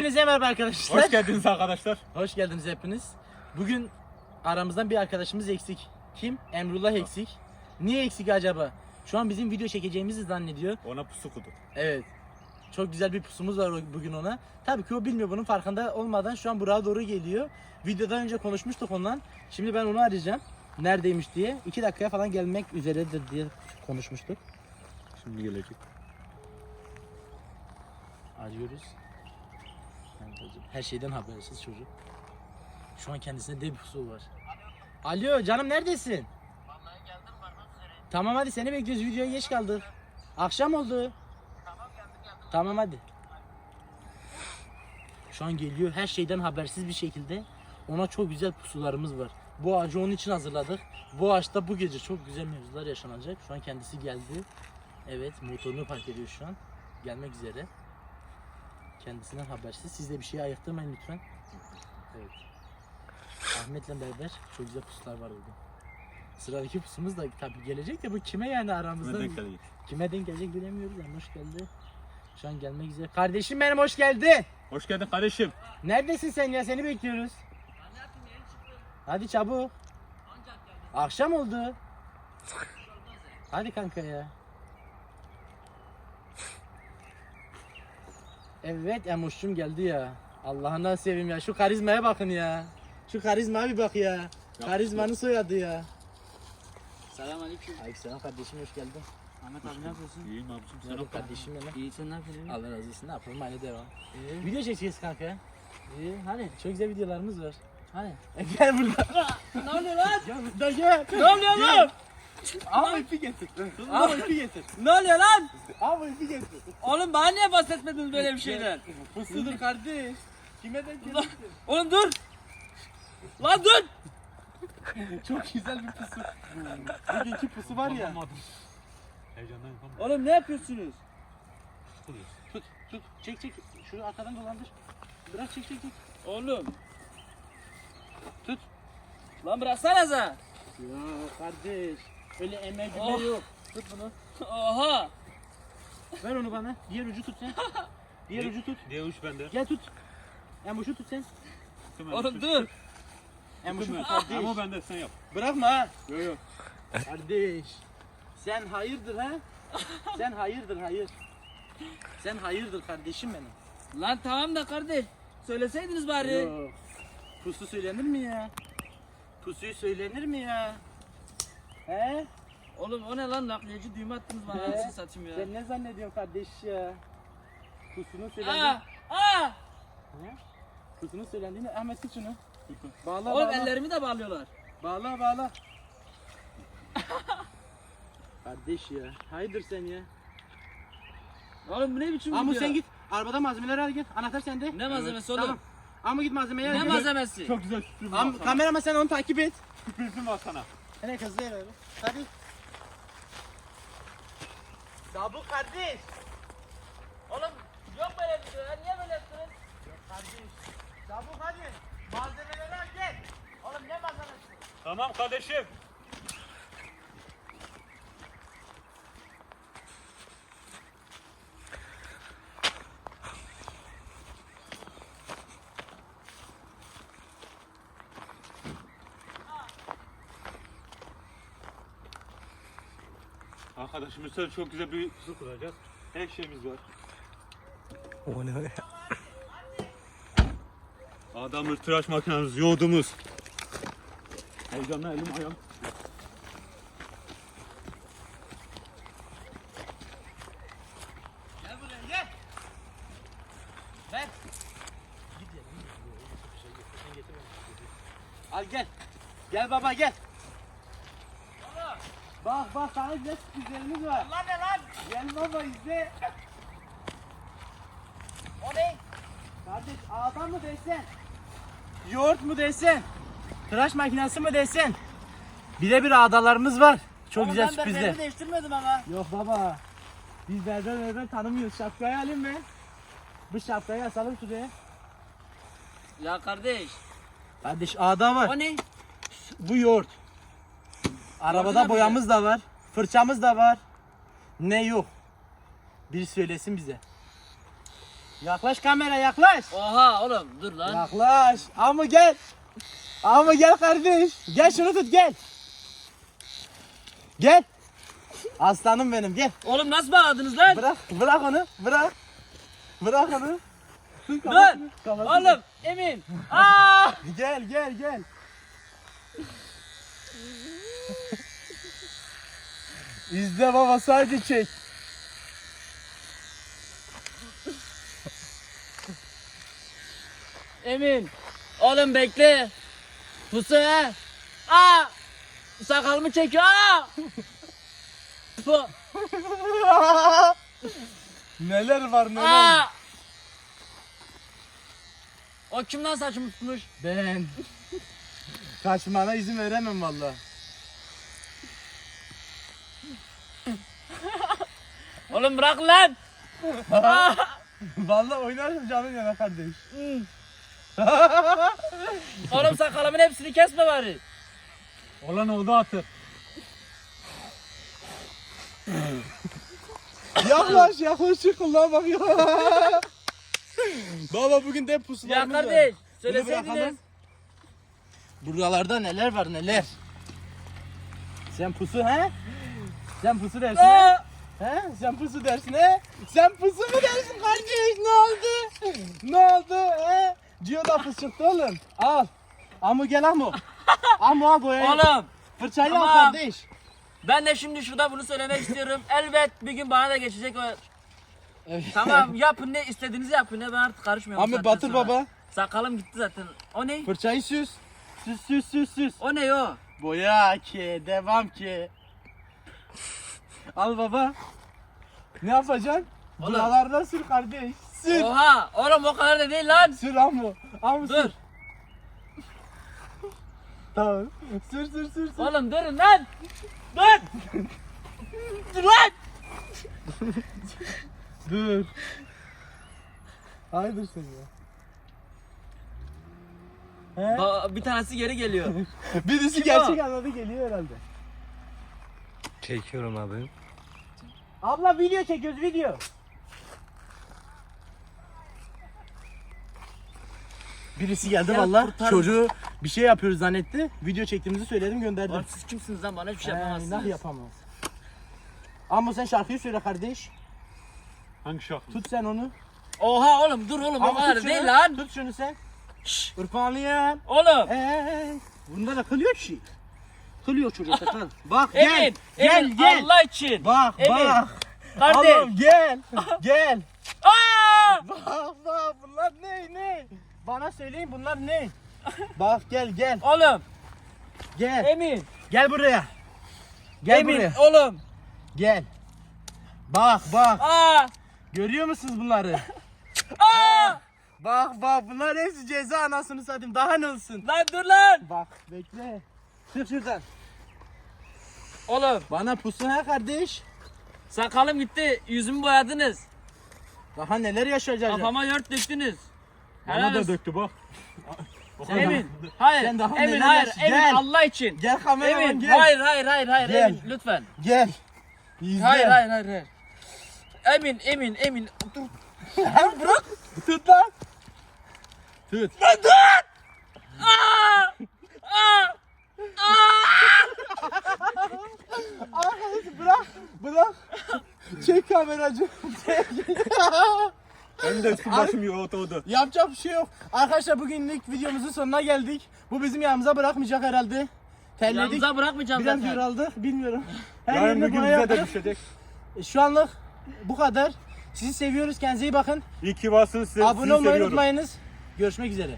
Hepinize merhaba arkadaşlar. Hoş geldiniz arkadaşlar. Hoş geldiniz hepiniz. Bugün aramızdan bir arkadaşımız eksik. Kim? Emrullah eksik. Niye eksik acaba? Şu an bizim video çekeceğimizi zannediyor. Ona pusu kudu. Evet. Çok güzel bir pusumuz var bugün ona. Tabii ki o bilmiyor bunun farkında olmadan şu an buraya doğru geliyor. Videodan önce konuşmuştuk ondan. Şimdi ben onu arayacağım. Neredeymiş diye. İki dakikaya falan gelmek üzeredir diye konuşmuştuk. Şimdi gelecek. Arıyoruz. Her şeyden habersiz çocuk. Şu an kendisinde dev pusu var. Alo canım neredesin? Vallahi geldim varmak üzereyim. Tamam hadi seni bekliyoruz videoya geç kaldık. Akşam oldu. Tamam geldim geldim. Tamam hadi. Şu an geliyor her şeyden habersiz bir şekilde. Ona çok güzel pusularımız var. Bu ağacı onun için hazırladık. Bu ağaçta bu gece çok güzel mevzular yaşanacak. Şu an kendisi geldi. Evet motorunu park ediyor şu an. Gelmek üzere. Kendisinden habersiz. Siz de bir şey ayırtmayın lütfen. Evet. Ahmet'le beraber çok güzel pusular var bugün. Sıradaki pusumuz da tabii gelecek de bu kime yani aramızda? Kime denk gelecek? Kime denk gelecek bilemiyoruz ama hoş geldi. Şu an gelmek üzere. Kardeşim benim hoş geldin. Hoş geldin kardeşim. Neredesin sen ya? Seni bekliyoruz. Hadi çabuk. Akşam oldu. Hadi kanka ya. Evet Emoş'cum geldi ya. Allah'ından seveyim ya. Şu karizmaya bakın ya. Şu karizmaya bir bak ya. Karizmanın soyadı ya. Selam aleyküm. Aleykümselam kardeşim hoş geldin. Ahmet abi ne yapıyorsun? İyiyim abicim sen Merhaba bak. kardeşim benim. İyi sen ne yapıyorsun? Allah razı olsun. Ne yapalım aynı devam. İyi. Video çekeceğiz kanka. İyi. Hani çok güzel videolarımız var. Hani? E gel burada. ne oluyor lan? Gel burada gel. Ne oluyor lan? Ama ipi getir. Ama ipi getir. Ne oluyor lan? Ama ipi getir. Oğlum bana niye bahsetmediniz böyle bir şeyden? Pusudur kardeş. Kime denk gelir? Oğlum dur. Lan dur. Çok güzel bir pusu. Bugünkü pusu var ya. Anlamadım. Heyecandan yapamadım. Oğlum ne yapıyorsunuz? Tut tut çek çek. Şunu arkadan dolandır. Bırak çek çek çek. Oğlum. Tut. Lan bıraksanıza. Ya kardeş. Öyle emek Oh. yok. Tut bunu. Oha. Ver onu bana. Diğer ucu tut sen. Diğer ucu tut. Diye uç bende. Gel tut. Emuşu tut sen. Hemen Oğlum tut. dur. Hemen. tut kardeş. Ama bende sen yap. Bırakma ha. Yok yok. Kardeş. Sen hayırdır ha? Sen hayırdır hayır. Sen hayırdır kardeşim benim. Lan tamam da kardeş. Söyleseydiniz bari. Yok. Pusu söylenir mi ya? Pusuyu söylenir mi ya? He? Oğlum o ne lan nakliyeci düğme attınız bana He? anasını satayım ya. Sen ne zannediyorsun kardeş ya? Pusunun Aa! söylendiğini... Aa! He? Pusunun söylendiğini... Ahmet tut şunu. Bağla Oğlum bağla. ellerimi de bağlıyorlar. Bağla bağla. kardeş ya. Hayırdır sen ya? Oğlum bu ne biçim Amu video? sen git. Arabada malzemeleri al git. Anahtar sende. Ne malzemesi oğlum? Tamam. Amu git malzemeyi al. Ne gel. malzemesi? Çok güzel sürprizim var Am sana. kameraman sen onu takip et. Sürprizim var sana. Hele hızlı eve. Hadi. Çabuk kardeş. Oğlum yok böyle bir şey. Niye böyle yaptınız? Kardeş. Çabuk hadi. Malzemeleri al gel. Oğlum ne malzemesi? Tamam kardeşim. Arkadaşımızla çok güzel bir pusu kuracağız. Her şeyimiz var. O ne ya? Adamır tıraş makinemiz, yoğurdumuz. Heyecanla elim ayağım. Gel buraya gel. Ver. Al gel. Gel baba gel. Bak bak sana güzel sürprizlerimiz var. Lan ne lan? Gel baba izle. O ne? Kardeş ağdan mı desen? Yoğurt mu desen? Tıraş makinesi mi desen? Birebir ağdalarımız var. Çok güzel ben sürprizler. berberimi değiştirmedim ama. Yok baba. Biz berber berber tanımıyoruz. Şapkayı alayım mı? Bu şapkayı asalım şuraya. Ya kardeş. Kardeş ağda var. O ne? Bu yoğurt. Arabada mı boyamız da var. Fırçamız da var. Ne yok? Bir söylesin bize. Yaklaş kamera yaklaş. Oha oğlum dur lan. Yaklaş. Ama gel. Ama gel kardeş. Gel şunu tut gel. Gel. Aslanım benim gel. Oğlum nasıl bağladınız lan? Bırak bırak onu bırak. Bırak onu. Dur. kafasını, kafasını. Oğlum Emin. Aa! Gel gel gel. İzle baba sadece çek. Emin. Oğlum bekle. Pusu he. Aa! Sakalımı çekiyor. Aa! Neler var neler. Aa! O kimden saçımı tutmuş? Ben. Kaçmana izin veremem valla. Oğlum bırak lan. Valla oynarım canın yana kardeş. Oğlum sakalımın hepsini kesme bari. Olan oldu artık. yaklaş yaklaş çıkın lan bak ya. Baba bugün de Ya pusularımız var. kardeş söyleseydiniz. bırakalım. Buralarda neler var neler. Sen pusu he? Sen pusu dersin he? Aa! He? Sen pusu dersin he? Sen pusu mu dersin kardeş? Ne oldu? Ne oldu he? Cio da pus çıktı oğlum. Al. Amu gel Amu. Amu al boyayı. Oğlum Fırçayı al Tamam. kardeş. ben de şimdi şurada bunu söylemek istiyorum. Elbet bir gün bana da geçecek o. Evet. Tamam yapın ne istediğinizi yapın ne ben artık karışmıyorum. saatten Batır sonra. baba. Sakalım gitti zaten. O ne? Fırçayı süs. Süs süs süs süs. O ne o? Boya ki, devam ki. Al baba. Ne yapacaksın? Oğlum. Buralarda sür kardeş. Sür. Oha oğlum o kadar da değil lan. Sür Amu. Amu sür. Dur. Tamam. Sür sür sür sür. Oğlum durun lan. Dur. Dur lan. Dur. Haydır sen ya. He? Ba- bir tanesi geri geliyor. Birisi Kim gerçek o? anladı geliyor herhalde. Çekiyorum abi. Abla video çekiyoruz video. Birisi geldi Ya valla. kurtar- Çocuğu bir şey yapıyoruz zannetti. Video çektiğimizi söyledim gönderdim. Oğlum siz kimsiniz lan bana hiçbir şey yapamazsınız. nah yapamaz. Ama sen şarkıyı söyle kardeş. Hangi şarkı? Tut sen onu. Oha oğlum dur oğlum o Ama kadar tut değil şunu. lan. Tut şunu sen. Şşş. Irfanlayan. Oğlum. Eee. Bunda da kılıyor ki. Kılıyor çocuk sakal. Bak Emin. gel. Gel Emin, gel. Allah için. Bak Emin. bak. Kardeş. Oğlum gel. gel. Aa! Bak bak bunlar ne ne? Bana söyleyin bunlar ne? Bak gel gel. Oğlum. Gel. Emin. Gel buraya. Gel Emin. buraya. Oğlum. Gel. Bak bak. Aa! Görüyor musunuz bunları? Aa! bak bak bunlar hepsi ceza anasını satayım. Daha ne olsun? Lan dur lan. Bak bekle. Çık şuradan. Oğlum Bana pusu ha kardeş. sakalım gitti. Yüzümü boyadınız. Daha neler yaşayacağız? Kafama yört döktünüz. Bana Helal da olsun. döktü bak. Emin. Hayır. Sen daha Emin neler hayır. yaş- Emin Gel. Allah için. Gel kameraman Emin. gel. Hayır hayır hayır hayır. Gel. Emin lütfen. Gel. İzle. Hayır hayır hayır hayır. Emin emin emin. Dur. Bırak. Tut lan. Tut. Aa! Arkadaşı bırak. Bırak. Çek kameracı. Çek. Benim de üstüm başım yoğurdu. Yapacak bir şey yok. Arkadaşlar bugünlük videomuzun sonuna geldik. Bu bizim yanımıza bırakmayacak herhalde. Terledik. Yanınıza bırakmayacağım Biraz zaten. yoraldık. Bilmiyorum. Her Yarın yerine bir gün boya bize de yaptık. düşecek. Şu anlık bu kadar. Sizi seviyoruz. Kendinize iyi bakın. İyi ki varsınız size. Abone sizi olmayı seviyorum. unutmayınız. Görüşmek üzere.